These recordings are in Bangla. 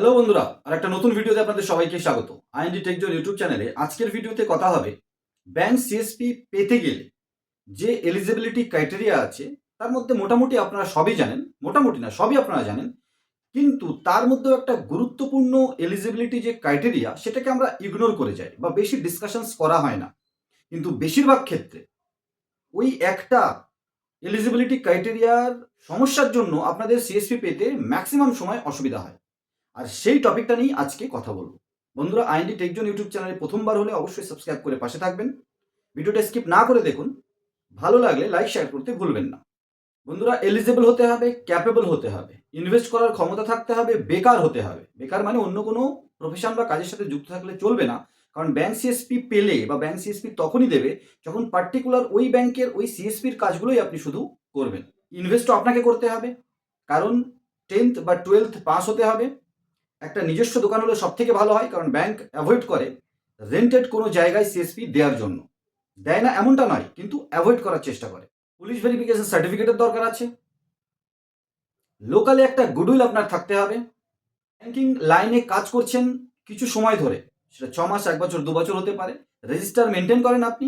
হ্যালো বন্ধুরা আর একটা নতুন ভিডিওতে আপনাদের সবাইকে স্বাগত। আইএনডি টেকজোর ইউটিউব চ্যানেলে আজকের ভিডিওতে কথা হবে ব্যাংক সিএসপি পেতে গেলে যে এলিজিবিলিটি ক্রাইটেরিয়া আছে, তার মধ্যে মোটামুটি আপনারা সবই জানেন, মোটামুটি না, সবই আপনারা জানেন, কিন্তু তার মধ্যেও একটা গুরুত্বপূর্ণ এলিজিবিলিটি যে ক্রাইটেরিয়া সেটাকে আমরা ইগনোর করে যাই বা বেশি ডিসকাশনস করা হয় না। কিন্তু বেশিরভাগ ক্ষেত্রে ওই একটা এলিজিবিলিটি ক্রাইটেরিয়ার সমস্যার জন্য আপনাদের সিএসপি পেতে ম্যাক্সিমাম সময় অসুবিধা হয়। আর সেই টপিকটা নিয়ে আজকে কথা বলব। বন্ধুরা, আইএনডি টেকজন ইউটিউব চ্যানেলে প্রথমবার হলে অবশ্যই সাবস্ক্রাইব করে পাশে থাকবেন। ভিডিওটা স্কিপ না করে দেখুন। ভালো লাগলে লাইক, শেয়ার করতে ভুলবেন না। বন্ধুরা এলিজিবল হতে হবে ক্যাপেবল হতে হবে। ইনভেস্ট করার ক্ষমতা থাকতে হবে, বেকার হতে হবে। বেকার মানে অন্য কোনো প্রফেশন বা কাজের সাথে যুক্ত থাকলে চলবে না। কারণ ব্যাংক সিএসপি পেলে বা ব্যাংক সিএসপি তখনই দেবে যখন পার্টিকুলার ওই ব্যাংকের ওই সিএসপির কাজগুলোই আপনি শুধু করবেন। ইনভেস্টও আপনাকে করতে হবে। কারণ টেন্থ বা টুয়েলথ পাস হতে হবে। একটা নিজস্ব দোকান হলে সব থেকে ভালো হয়, কারণ ব্যাংক অ্যাভয়েড করে রেন্টেড কোনো জায়গায় সিএসপি দেওয়ার জন্য। দেয় না এমনটা নয়, কিন্তু অ্যাভয়েড করার চেষ্টা করে। পুলিশ ভেরিফিকেশন সার্টিফিকেটের দরকার আছে। লোকালে একটা গুডউইল আপনার থাকতে হবে। ব্যাংকিং লাইনে কাজ করছেন কিছু সময় ধরে, সেটা ছ মাস, এক বছর, দু বছর হতে পারে। রেজিস্টার মেনটেন করেন আপনি।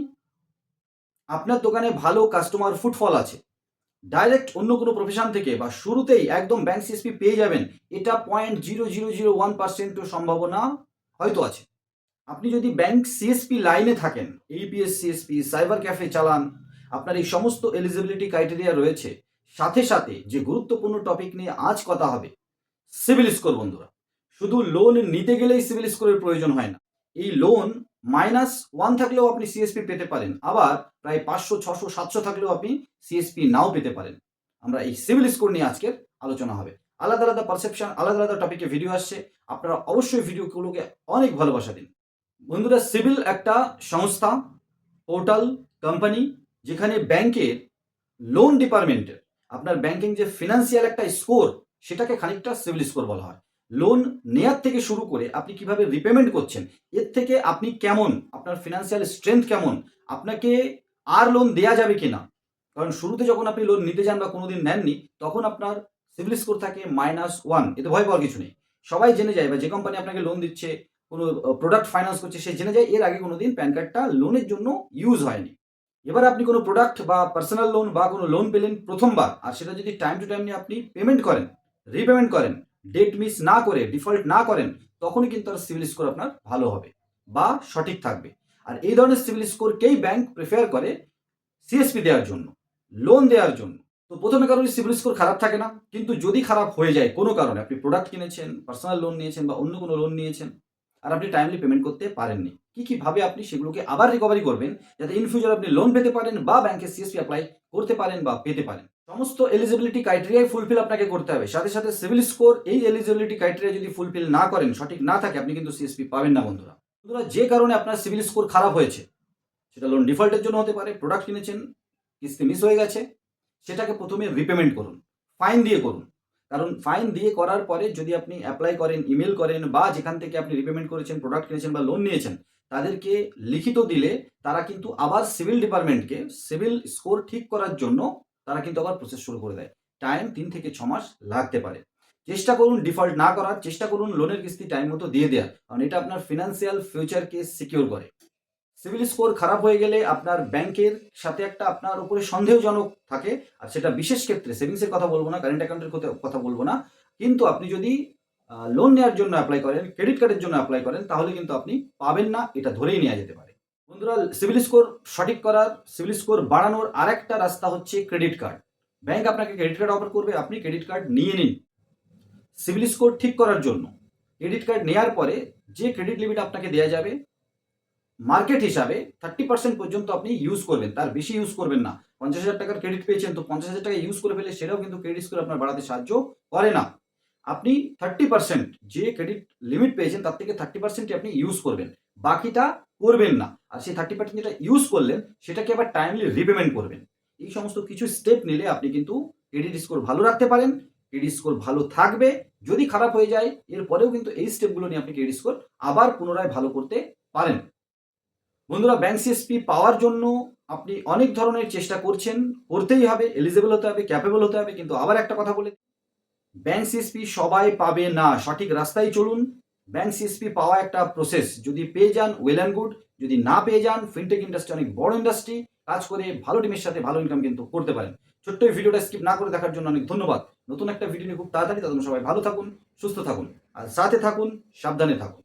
আপনার দোকানে ভালো কাস্টমার ফুটফল আছে। ডাইরেক্ট অন্য কোনো প্রফেশন থেকে বা শুরুতেই একদম ব্যাংক সিএসপি পেয়ে যাবেন, এটা point zero zero zero one পার্সেন্টও সম্ভাবনা হয়তো আছে। আপনি যদি ব্যাংক সিএসপি লাইনে থাকেন এইপিএস সিএসপি সাইবার ক্যাফে চালান, আপনার এই সমস্ত এলিজিবিলিটি ক্রাইটেরিয়া রয়েছে। সাথে সাথে যে গুরুত্বপূর্ণ টপিক নিয়ে আজ কথা হবে সিভিল স্কোর বন্ধুরা। শুধু লোন নিতে গেলেই সিভিল স্কোরের প্রয়োজন হয় না। এই লোন মাইনাস ওয়ান থাকলেও আপনি সিএসপি পেতে পারেন। আবার প্রায় পাঁচশো, ছশো, সাতশো থাকলেও আপনি সিএসপি নাও পেতে পারেন। আমরা এই সিভিল স্কোর নিয়ে আজকের আলোচনা হবে। আলাদা আলাদা পারসেপশন আলাদা আলাদা টপিকে ভিডিও আসছে। আপনারা অবশ্যই ভিডিওগুলোকে অনেক ভালোবাসা দিন। বন্ধুরা সিভিল একটা সংস্থা পোর্টাল কোম্পানি যেখানে ব্যাংকের লোন ডিপার্টমেন্টের আপনার ব্যাংকিং যে ফিনান্সিয়াল একটা স্কোর সেটাকে খানিকটা সিভিল স্কোর বলা হয়। লোন নেয়ার থেকে শুরু করে আপনি কীভাবে রিপেমেন্ট করছেন, এর থেকে আপনি কেমন, আপনার ফিনান্সিয়াল স্ট্রেংথ কেমন, আপনাকে আর লোন দেয়া যাবে কিনা? কারণ শুরুতে যখন আপনি লোন নিতে যান বা কোনোদিন নেননি, তখন আপনার সিভিল স্কোর থাকে মাইনাস ওয়ান এতে ভয় পাওয়ার কিছু নেই। সবাই জেনে যায় বা যে কোম্পানি আপনাকে লোন দিচ্ছে, কোনো প্রোডাক্ট ফাইন্যান্স করছে, সে জেনে যায় এর আগে কোনো দিন প্যান কার্ডটা লোনের জন্য ইউজ হয়নি। এবার আপনি কোনো প্রোডাক্ট বা পার্সোনাল লোন বা কোনো লোন পেলেন প্রথমবার, আর সেটা যদি টাইম টু টাইম নিয়ে আপনি পেমেন্ট করেন রিপেমেন্ট করেন ডেট মিস না করে ডিফল্ট না করেন, তখনই কিন্তু আর সিভিল স্কোর আপনার ভালো হবে বা সঠিক থাকবে। আর এই ধরনের সিভিল স্কোরকেই ব্যাংক প্রেফার করে? সিএসপি দেওয়ার জন্য লোন দেওয়ার জন্য। তো প্রথমে কারোর সিভিল স্কোর খারাপ থাকে না, কিন্তু যদি খারাপ হয়ে যায় কোনো কারণে, আপনি প্রোডাক্ট কিনেছেন পার্সোনাল লোন নিয়েছেন বা অন্য কোনো লোন নিয়েছেন, আর আপনি টাইমলি পেমেন্ট করতে পারেননি, কি কীভাবে আপনি সেগুলোকে আবার রিকভারি করবেন, যাতে ইন ফিউচার আপনি লোন পেতে পারেন বা ব্যাংকে সিএসপি অ্যাপ্লাই করতে পারেন বা পেতে পারেন। সমস্ত এলিজিবিলিটি ক্রাইটেরিয়াই ফুলফিল আপনাকে করতে হবে। সাথে সাথে সিভিল স্কোর এই এলিজিবিলিটি ক্রাইটেরিয়া যদি ফুলফিল না করেন, সঠিক না থাকে, আপনি কিন্তু সিএসপি পাবেন না, বন্ধুরা। বন্ধুরা, যে কারণে আপনার সিভিল স্কোর খারাপ হয়েছে, সেটা লোন ডিফল্টের জন্য হতে পারে প্রোডাক্ট কিনেছেন, কিস্তি মিস হয়ে গেছে, সেটাকে প্রথমে রিপেমেন্ট করুন ফাইন দিয়ে করুন। কারণ ফাইন দিয়ে করার পরে যদি আপনি অ্যাপ্লাই করেন ইমেল করেন, বা যেখান থেকে আপনি রিপেমেন্ট করেছেন প্রোডাক্ট কিনেছেন, বা লোন নিয়েছেন, তাদেরকে লিখিত দিলে তারা কিন্তু আবার সিভিল ডিপার্টমেন্টকে সিভিল স্কোর ঠিক করার জন্য তারা কিন্তু আবার প্রসেস শুরু করে দেয়। টাইম তিন থেকে ছ মাস লাগতে পারে। চেষ্টা করুন ডিফল্ট না করার, চেষ্টা করুন লোনের কিস্তি টাইম মতো দিয়ে দেওয়ার। কারণ এটা আপনার ফিনান্সিয়াল ফিউচারকে সিকিউর করে। সিভিল স্কোর খারাপ হয়ে গেলে আপনার ব্যাংকের সাথে একটা আপনার উপরে সন্দেহজনক থাকে, আর সেটা বিশেষ ক্ষেত্রে সেভিংসের কথা বলব না কারেন্ট অ্যাকাউন্টের কথা বলব না। কিন্তু আপনি যদি লোন নেওয়ার জন্য অ্যাপ্লাই করেন ক্রেডিট কার্ডের জন্য অ্যাপ্লাই করেন, তাহলে কিন্তু আপনি পাবেন না, এটা ধরেই নেওয়া যেতে পারে। বন্ধুরা সিভিল স্কোর সঠিক করার সিভিল স্কোর বাড়ানোর আরেকটা রাস্তা হচ্ছে ক্রেডিট কার্ড ব্যাংক আপনাকে ক্রেডিট কার্ড অফার করবে, আপনি ক্রেডিট কার্ড নিয়ে নিন। সিভিল স্কোর ঠিক করার জন্য ক্রেডিট কার্ড নেওয়ার পরে যে ক্রেডিট লিমিট আপনাকে দেওয়া যাবে মার্কেট হিসাবে থার্টি পার্সেন্ট পর্যন্ত আপনি ইউজ করবেন, তার বেশি ইউজ করবেন না। পঞ্চাশ হাজার টাকার ক্রেডিট পেয়েছেন, তো পঞ্চাশ হাজার টাকা ইউজ করে ফেলে সেটাও কিন্তু ক্রেডিট স্কোর আপনার বাড়াতে সাহায্য করে না। আপনি থার্টি পার্সেন্ট যে ক্রেডিট লিমিট পেয়েছেন, তার থেকে থার্টি পার্সেন্টই আপনি ইউজ করবেন। বাকিটা করবেন না। আর সেই থার্টি পার্সেন্ট যেটা ইউজ করলেন, সেটাকে আবার টাইমলি রিপেমেন্ট করবেন। এই সমস্ত কিছু স্টেপ নিলে আপনি কিন্তু ক্রেডিট স্কোর ভালো রাখতে পারেন ক্রেডিট স্কোর ভালো থাকবে। যদি খারাপ হয়ে যায়, এরপরেও কিন্তু এই স্টেপগুলো নিয়ে আপনি ক্রেডিট স্কোর আবার পুনরায় ভালো করতে পারেন। বন্ধুরা ব্যাংক সিএসপি পাওয়ার জন্য আপনি অনেক ধরনের চেষ্টা করছেন, করতেই হবে এলিজিবল হতে হবে ক্যাপেবল হতে হবে, কিন্তু আবার একটা কথা বলে ব্যাংক সিএসপি সবাই পাবে না। সঠিক রাস্তায় চলুন ব্যাংক সিএসপি পাওয়া একটা প্রসেস যদি পেয়ে যান ওয়েল অ্যান্ড গুড যদি না পেয়ে যান ফিনটেক ইন্ডাস্ট্রি অনেক বড় ইন্ডাস্ট্রি কাজ করে ভালো টিমের সাথে ভালো ইনকাম কিন্তু করতে পারেন। ছোট্ট এই ভিডিওটা স্কিপ না করে দেখার জন্য অনেক ধন্যবাদ। নতুন একটা ভিডিও নিয়ে খুব তাড়াতাড়ি তাদের সবাই ভালো থাকুন, সুস্থ থাকুন। আর সাথে থাকুন, সাবধানে থাকুন।